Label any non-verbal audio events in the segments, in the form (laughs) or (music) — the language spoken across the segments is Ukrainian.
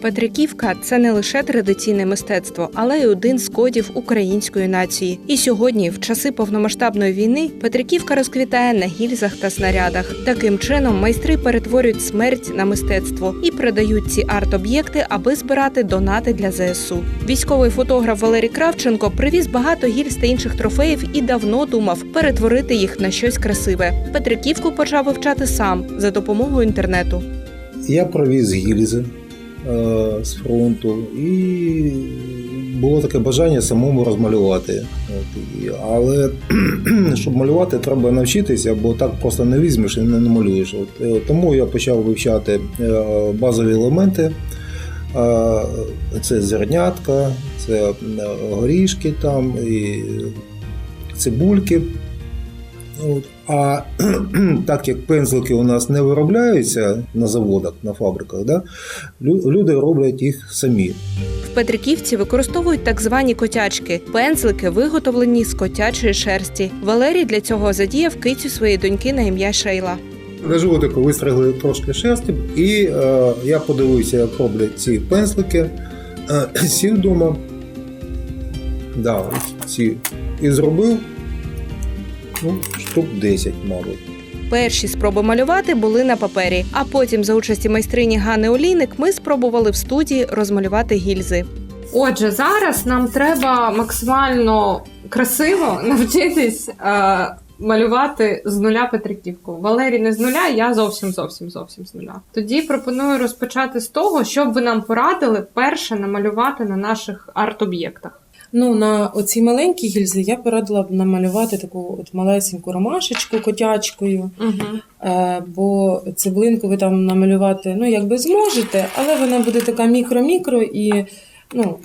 Петриківка це не лише традиційне мистецтво, але й один з кодів української нації. І сьогодні, в часи повномасштабної війни, Петриківка розквітає на гільзах та снарядах. Таким чином майстри перетворюють смерть на мистецтво і передають ці арт-об'єкти, аби збирати донати для ЗСУ. Військовий фотограф Валерій Кравченко привіз багато гільз та інших трофеїв і давно думав перетворити їх на щось красиве. Петриківку почав вивчати сам за допомогою інтернету. Я провіз гільзи з фронту, і було таке бажання самому розмалювати. От, але (clears throat) щоб малювати, треба навчитися, бо так просто не візьмеш і не намалюєш. От, е, тому я почав вивчати е, базові елементи. Е, Це зернятка, це е, горішки там, і цибульки. От. А (clears throat) так як пензлики у нас не виробляються на заводах, на фабриках, да, люди роблять їх самі. В Петриківці використовують так звані котячки пензлики, виготовлені з котячої шерсті. Валерій для цього задіяв кицю своєї доньки на ім'я Шейла. На животику вистригли трошки шерсті, і е, я подивився, як роблять ці пензлики. Е, (clears throat) сів вдома, да, ці, і зробив ну, штук 10, мабуть. Перші спроби малювати були на папері, а потім, за участі майстрині Гани Олійник, ми спробували в студії розмалювати гільзи. Отже, зараз нам треба максимально красиво (laughs) навчитись е, малювати з нуля Петриківку. Валерій не з нуля, я зовсім зовсім зовсім з нуля. Тоді пропоную розпочати з того, щоб ви нам порадили перше намалювати на наших арт-об'єктах. Ну, на оці маленькі гільзи я порадила б намалювати таку от малесеньку ромашечку котячкою, Угу. бо цеглинку ви там намалювати ну, якби зможете, але вона буде така мікро-мікро і ну,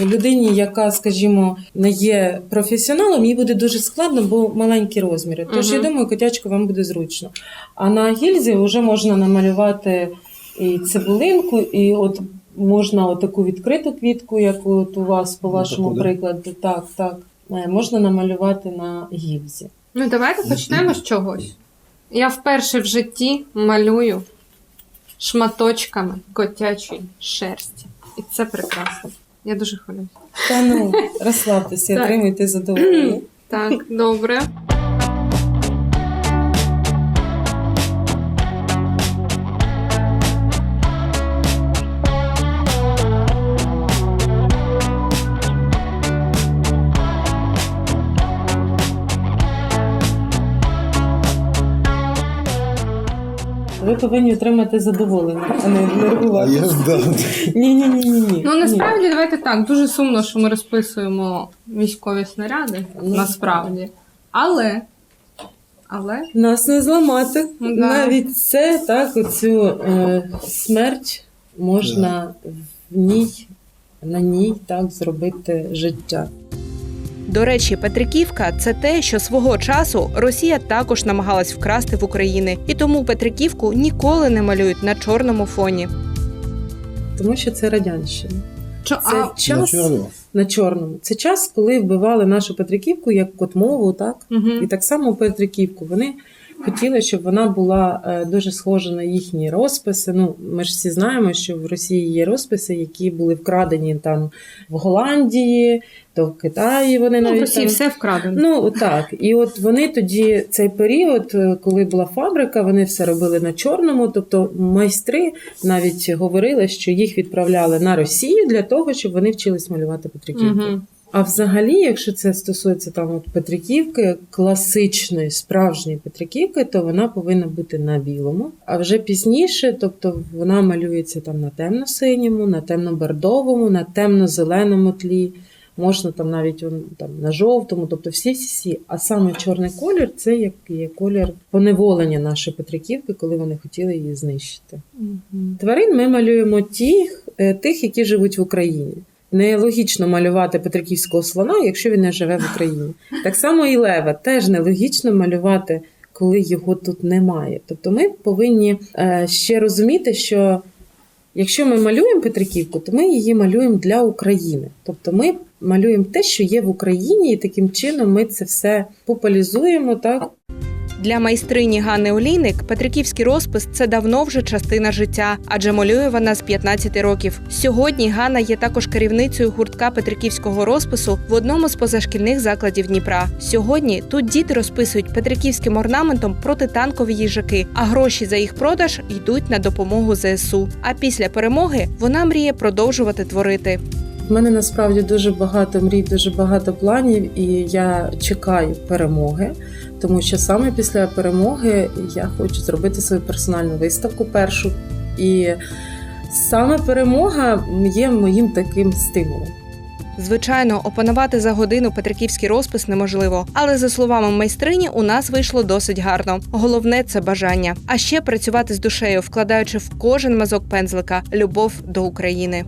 людині, яка, скажімо, не є професіоналом, їй буде дуже складно, бо маленькі розміри. Тож, я думаю, котячку вам буде зручно. А на гільзі вже можна намалювати і цибулинку, і от можна отаку відкриту квітку, як от у вас по Ну, вашому да? прикладу. Так, так. Е, Можна намалювати на гільзі. Ну, давайте почнемо з чогось. Я вперше в житті малюю шматочками котячої шерсті. І це прекрасно. Я дуже хвилююсь. Та ну, розслабтеся, отримуйте задоволення. Так, добре. Повинні отримати задоволення, а не нервувати. Ні, ні, ні, ні, ні. Ну насправді давайте так. Дуже сумно, що ми розписуємо військові снаряди. Ну, Насправді. Але. Але. Нас не зламати. Ну, да. Навіть це так, оцю е, смерть можна в ній, на ній так зробити життя. До речі, Петриківка це те, що свого часу Росія також намагалась вкрасти в України, і тому Петриківку ніколи не малюють на чорному фоні. Тому що це радянщина. Чо, Це а, час На чорному? на чорному. Це час, коли вбивали нашу Петриківку як котмову, так? угу. І так само Петриківку. Вони хотіли, щоб вона була е, дуже схожа на їхні розписи. Ну, ми ж всі знаємо, що в Росії є розписи, які були вкрадені там в Голландії, то в Китаї вони Ну, в навіть Росії там... все вкрадено. Ну так, і от вони тоді цей період, е, коли була фабрика, вони все робили на чорному. Тобто майстри навіть говорили, що їх відправляли на Росію для того, щоб вони вчились малювати Петриківку. Угу. А взагалі, якщо це стосується там от Петриківки, класичної справжньої Петриківки, то вона повинна бути на білому. А вже пізніше, тобто вона малюється там на темно-синьому, на темно-бордовому, на темно-зеленому тлі. Можна там навіть там, на жовтому, тобто всі всі всі. А саме чорний колір це як є колір поневолення нашої Петриківки, коли вони хотіли її знищити. Тварин ми малюємо тих, е, тих, які живуть в Україні. Нелогічно малювати петриківського слона, якщо він не живе в Україні. Так само і лева теж нелогічно малювати, коли його тут немає. Тобто ми повинні е, ще розуміти, що якщо ми малюємо Петриківку, то ми її малюємо для України. Тобто ми малюємо те, що є в Україні, і таким чином ми це все популяризуємо, так Для майстрині Ганни Олійник Петриківський розпис це давно вже частина життя, адже малює вона з 15 років. Сьогодні Ганна є також керівницею гуртка Петриківського розпису в одному з позашкільних закладів Дніпра. Сьогодні тут діти розписують петриківським орнаментом протитанкові їжаки, а гроші за їх продаж йдуть на допомогу ЗСУ. А після перемоги вона мріє продовжувати творити. В мене насправді дуже багато мрій, дуже багато планів, і я чекаю перемоги, тому що саме після перемоги я хочу зробити свою персональну виставку першу. І саме перемога є моїм таким стимулом. Звичайно, опанувати за годину петриківський розпис неможливо, але за словами майстрині, у нас вийшло досить гарно. Головне це бажання. А ще працювати з душею, вкладаючи в кожен мазок пензлика любов до України.